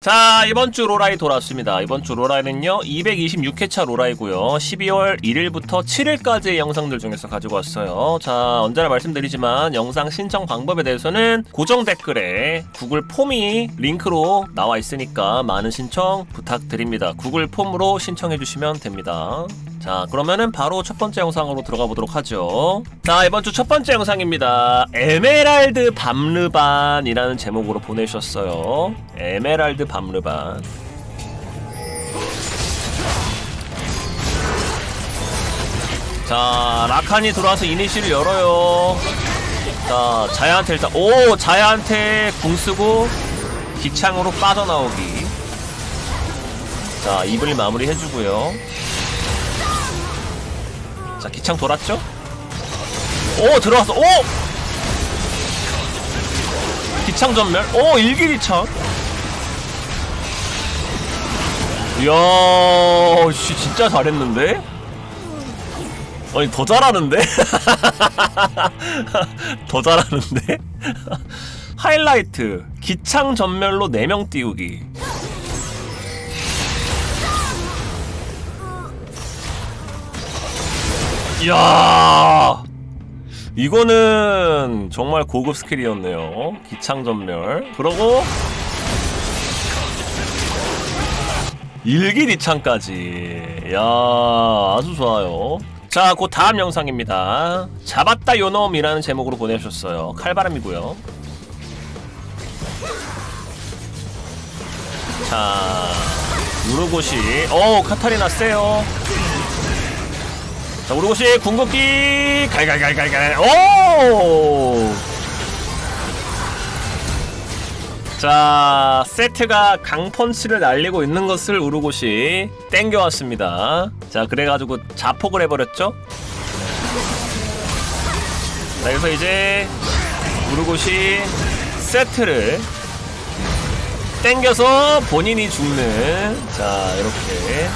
자 이번 주 로라이 돌아왔습니다. 이번 주 로라이는요 226회차 로라이고요. 12월 1일부터 7일까지의 영상들 중에서 가지고 왔어요. 자 언제나 말씀드리지만 영상 신청 방법에 대해서는 고정 댓글에 구글 폼이 링크로 나와 있으니까 많은 신청 부탁드립니다. 구글 폼으로 신청해 주시면 됩니다. 자 그러면은 바로 첫 번째 영상으로 들어가 보도록 하죠. 자 이번 주 첫 번째 영상입니다. 에메랄드 밤르반이라는 제목으로 보내주셨어요. 에메랄드 밤르반. 자 라칸이 들어와서 이니시를 열어요. 자 자야한테 일단 오 자야한테 궁 쓰고 기창으로 빠져나오기. 자 이블리 마무리 해주고요 자 기창 돌았죠? 오 들어왔어 오! 기창 전멸 오 일기기창 이야 씨 진짜 잘했는데? 아니 더 잘하는데? 더 잘하는데? 하이라이트 기창 전멸로 4명 띄우기 이야 이거는 정말 고급 스킬이었네요 기창 전멸 그러고 일기리창까지 야 아주 좋아요 자, 그 다음 영상입니다. 잡았다 요놈이라는 제목으로 보내주셨어요. 칼바람이고요. 자, 우르고시. 어, 카타리나 세요. 자, 우르고시 궁극기 갈갈갈갈갈. 오! 자, 세트가 강펀치를 날리고 있는 것을 우르고시 땡겨왔습니다. 자, 그래가지고 자폭을 해버렸죠? 자, 그래서 이제 우르고시 세트를 땡겨서 본인이 죽는 자, 이렇게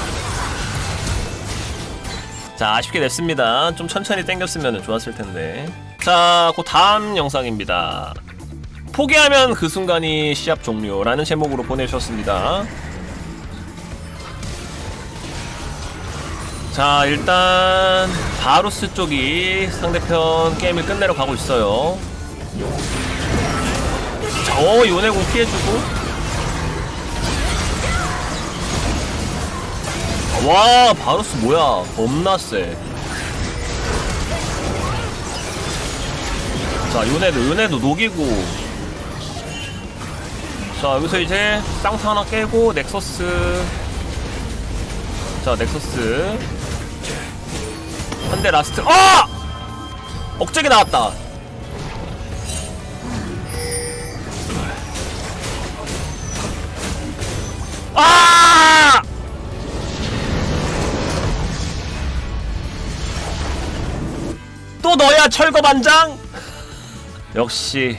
자, 아쉽게 됐습니다. 좀 천천히 땡겼으면 좋았을 텐데. 자, 그 다음 영상입니다. 포기하면 그 순간이 시합 종료라는 제목으로 보내주셨습니다. 자, 일단 바루스 쪽이 상대편 게임을 끝내러 가고 있어요. 자, 어, 요네공 피해주고. 와, 바루스 뭐야? 겁나 세. 자, 요네도, 요네도 녹이고. 자 여기서 이제 쌍타 하나 깨고 넥서스 자 넥서스 한 대 라스트 아! 억제기 나왔다 아! 너야 철거 반장? 역시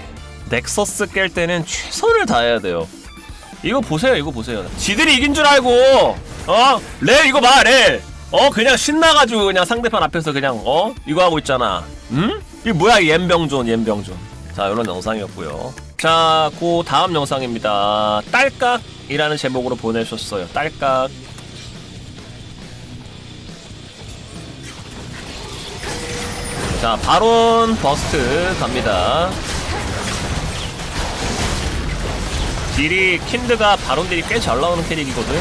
넥서스 깰 때는 최선을 다해야 돼요. 이거 보세요, 이거 보세요. 지들이 이긴 줄 알고, 어? 레 이거 봐, 레. 어, 그냥 신나가지고 그냥 상대편 앞에서 그냥, 어? 이거 하고 있잖아. 응? 이게 뭐야, 이 옌병존, 옌병존. 자, 이런 영상이었고요. 자, 그 다음 영상입니다. 딸깍이라는 제목으로 보내셨어요. 딸깍. 자, 바론 버스트 갑니다. 딜이 킨드가 바론 딜이 꽤 잘 나오는 캐릭이거든.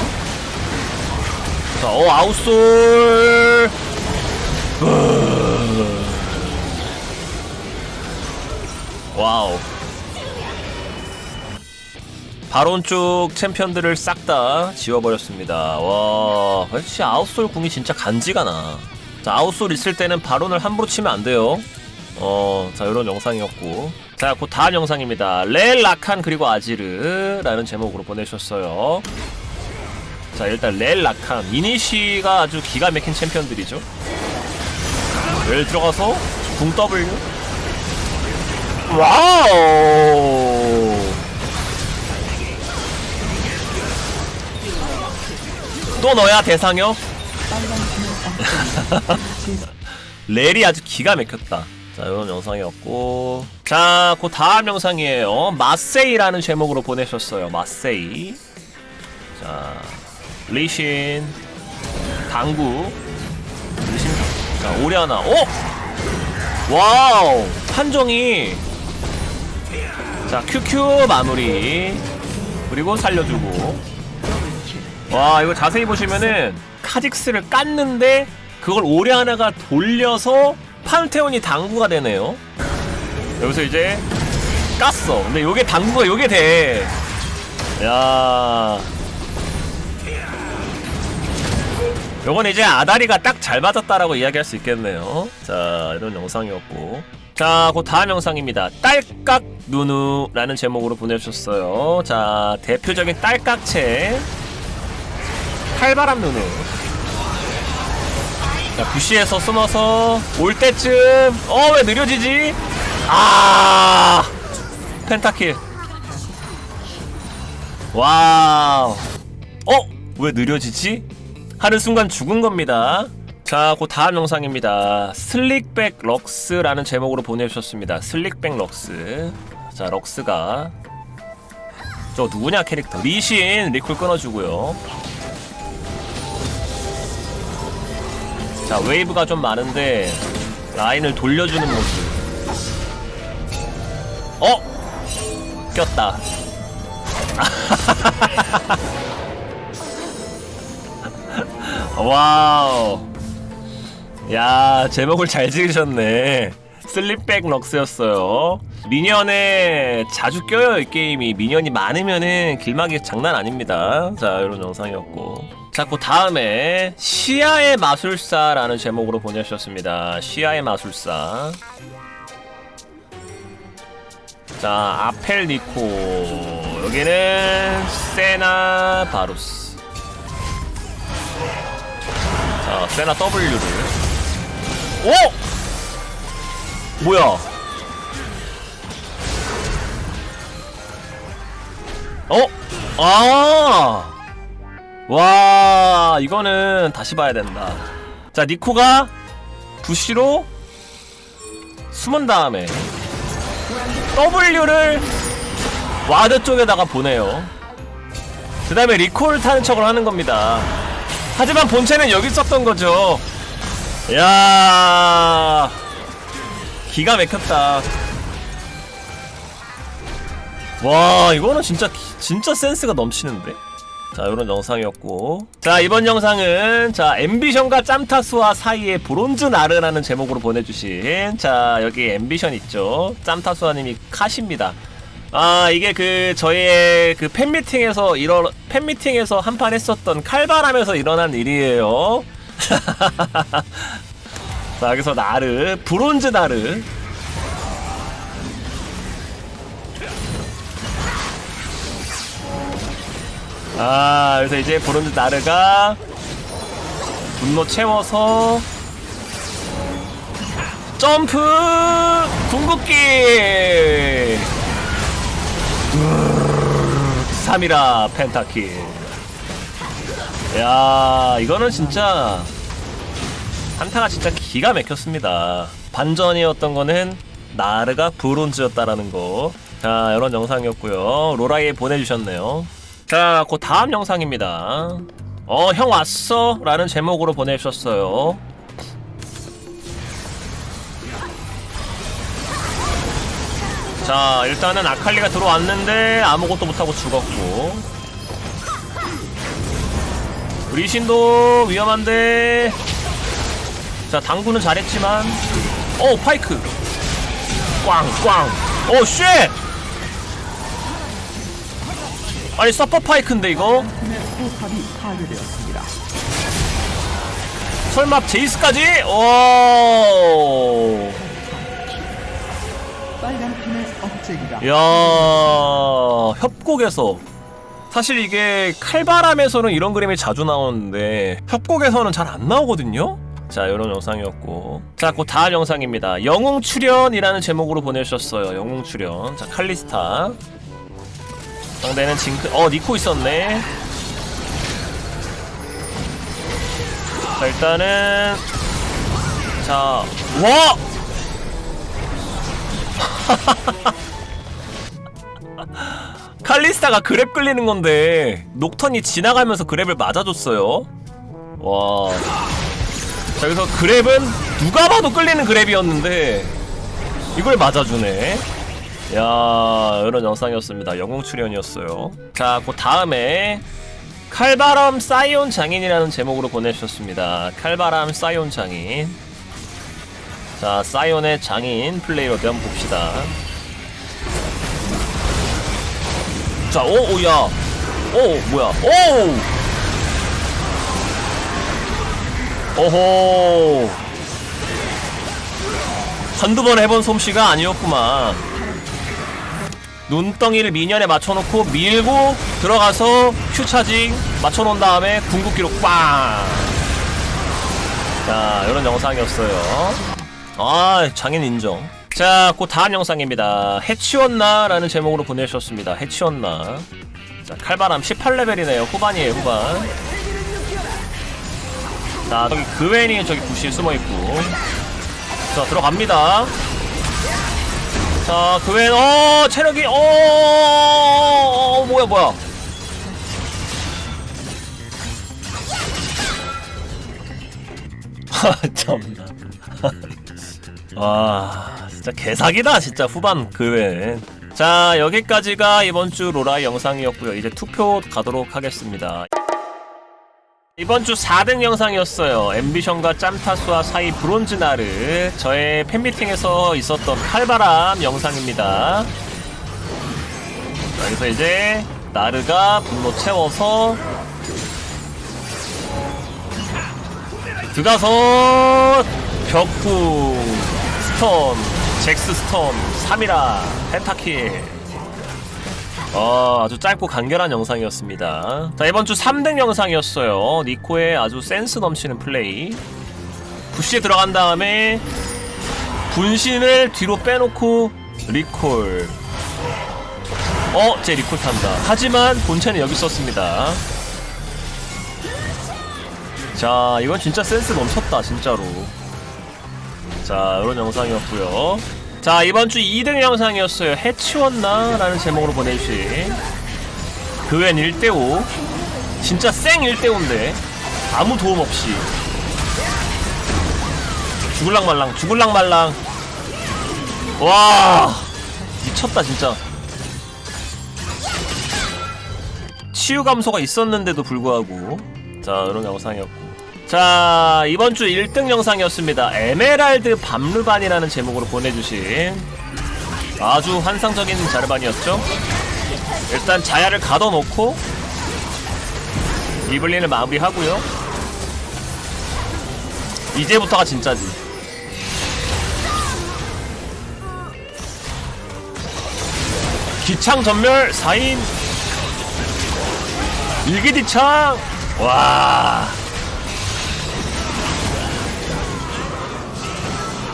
자, 어 아웃솔. 와우. 바론 쪽 챔피언들을 싹 다 지워버렸습니다. 와, 역시 아웃솔 궁이 진짜 간지가 나. 자, 아웃솔 있을 때는 바론을 함부로 치면 안 돼요. 어, 자, 이런 영상이었고. 자, 그 다음 영상입니다. 렐, 라칸, 그리고 아지르라는 제목으로 보내주셨어요. 자, 일단 렐, 라칸. 이니시가 아주 기가 막힌 챔피언들이죠. 렐 들어가서 궁 W. 와우! 또 너야, 대상역? 렐이 아주 기가 막혔다. 자, 이런 영상이었고. 자, 그 다음 영상이에요. 마세이라는 제목으로 보내셨어요. 마세이. 자, 리신, 당구, 리신, 자, 오리아나. 오! 와우! 판정이. 자, QQ 마무리. 그리고 살려주고. 와, 이거 자세히 보시면은 카직스를 깠는데 그걸 오리아나가 돌려서 판테온이 당구가 되네요. 여기서 이제 깠어. 근데 요게 당구가 요게 돼. 야. 요건 이제 아다리가 딱 잘 맞았다라고 이야기할 수 있겠네요. 자, 이런 영상이었고. 자, 그 다음 영상입니다. 딸깍 누누라는 제목으로 보내주셨어요. 자, 대표적인 딸깍체. 칼바람 누누. 자, 부시에서 숨어서 올 때쯤, 어, 왜 느려지지? 아, 펜타킬. 와우. 어, 왜 느려지지? 하는 순간 죽은 겁니다. 자, 그 다음 영상입니다. 슬릭백 럭스라는 제목으로 보내주셨습니다. 슬릭백 럭스. 자, 럭스가 저 누구냐 캐릭터 리신 리콜 끊어주고요. 자, 웨이브가 좀 많은데 라인을 돌려주는 모습. 어? 꼈다. 와우. 야, 제목을 잘 지으셨네. 슬립백 럭스였어요. 미니언에 자주 껴요, 이 게임이. 미니언이 많으면은 길막이 장난 아닙니다. 자, 이런 영상이었고. 자, 그 다음에 시야의 마술사라는 제목으로 보내주셨습니다. 시야의 마술사. 자, 아펠 니코. 여기는 세나 바루스. 자, 세나 W를. 오! 뭐야? 어? 아! 와, 이거는 다시 봐야 된다. 자, 니코가 부시로 숨은 다음에 W를 와드 쪽에다가 보내요. 그 다음에 리콜 타는 척을 하는 겁니다. 하지만 본체는 여기 있었던 거죠. 야 기가 막혔다. 와, 이거는 진짜 진짜 센스가 넘치는데. 자, 이런 영상이었고. 자, 이번 영상은 자, 앰비션과 짬타수와 사이에 브론즈 나르라는 제목으로 보내주신 자, 여기 앰비션 있죠. 짬타수아님이 컷입니다. 아, 이게 그 저희의 그 팬미팅에서 일어 팬미팅에서 한판 했었던 칼바람에서 일어난 일이에요. 자, 여기서 나르, 브론즈 나르. 아, 그래서 이제 브론즈 나르가 분노 채워서 점프! 궁극기! 3이라 펜타킬. 야 이거는 진짜 한타가 진짜 기가 막혔습니다. 반전이었던 거는 나르가 브론즈였다라는 거자 이런 영상이었고요. 로라이에 보내주셨네요 자, 그 다음 영상입니다. 어, 형 왔어? 라는 제목으로 보내주셨어요. 자, 일단은 아칼리가 들어왔는데 아무것도 못하고 죽었고. 리신도 위험한데. 자, 당구는 잘했지만. 오, 파이크. 꽝, 꽝. 오, 쉣! 아니 서퍼 파이크인데 이거. 설마 제이스까지? 오. 야 협곡에서 사실 이게 칼바람에서는 이런 그림이 자주 나오는데 협곡에서는 잘 안 나오거든요. 자 이런 영상이었고 자그 다음 영상입니다. 영웅 출연이라는 제목으로 보내주셨어요. 영웅 출연. 자 칼리스타. 상대는 징크. 어 니코 있었네. 자 일단은 자 와. 칼리스타가 그랩 끌리는 건데 녹턴이 지나가면서 그랩을 맞아줬어요. 와. 자, 여기서 그랩은 누가 봐도 끌리는 그랩이었는데 이걸 맞아주네. 야, 이런 영상이었습니다. 영웅 출연이었어요. 자, 그 다음에 칼바람 사이온 장인이라는 제목으로 보내주셨습니다. 칼바람 사이온 장인. 자, 사이온의 장인 플레이로 한번 봅시다. 자, 오, 오, 야. 오, 뭐야. 오! 오호. 한두 번 해본 솜씨가 아니었구만. 눈덩이를 미년에 맞춰놓고 밀고 들어가서 큐 차징 맞춰놓은 다음에 궁극기로 빵! 자, 이런 영상이었어요. 아, 장인 인정. 자, 그 다음 영상입니다. 해치웠나? 라는 제목으로 보내주셨습니다. 해치웠나? 자, 칼바람 18레벨이네요. 후반이에요, 후반. 자, 저기 그웬이 저기 부시에 숨어있고. 자, 들어갑니다. 자, 그웬, 어, 체력이, 어, 어, 뭐야, 뭐야. 하, 참나. 와 진짜 개사기다 진짜 후반 그웬 자 여기까지가 이번 주 로라의 영상이었고요 이제 투표 가도록 하겠습니다 이번 주 4등 영상이었어요. 앰비션과 짬타수와 사이 브론즈 나르 저의 팬미팅에서 있었던 칼바람 영상입니다. 자, 여기서 이제 나르가 분노 채워서 들어가서 벽궁 스톤 잭스 스톤 3이라 펜타킬 어, 아주 짧고 간결한 영상이었습니다. 자 이번 주 3등 영상이었어요. 니코의 아주 센스 넘치는 플레이. 부시에 들어간 다음에 분신을 뒤로 빼놓고 리콜. 어? 제 리콜 탄다. 하지만 본체는 여기 있었습니다. 자 이건 진짜 센스 넘쳤다 진짜로. 자 이런 영상이었고요 자 이번 주 2등 영상이었어요. 해치웠나? 라는 제목으로 보내주신 그웬 1대5 진짜 쌩 1대5인데 아무 도움 없이. 죽을랑 말랑 죽을랑 말랑. 와 미쳤다 진짜. 치유 감소가 있었는데도 불구하고. 자 이런 영상이었고 자 이번 주 1등 영상이었습니다. 에메랄드 밤르반이라는 제목으로 보내주신 아주 환상적인 자르반이었죠? 일단 자야를 가둬놓고 이블린을 마무리하고요. 이제부터가 진짜지. 기창 전멸 4인. 일기디창! 와.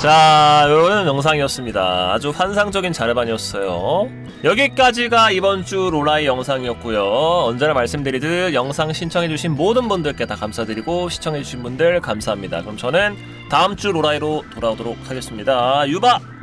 자, 이런 영상이었습니다. 아주 환상적인 자르반이었어요. 여기까지가 이번 주 로라의 영상이었고요. 언제나 말씀드리듯 영상 신청해주신 모든 분들께 다 감사드리고 시청해주신 분들 감사합니다. 그럼 저는 다음 주 로라이로 돌아오도록 하겠습니다. 유바!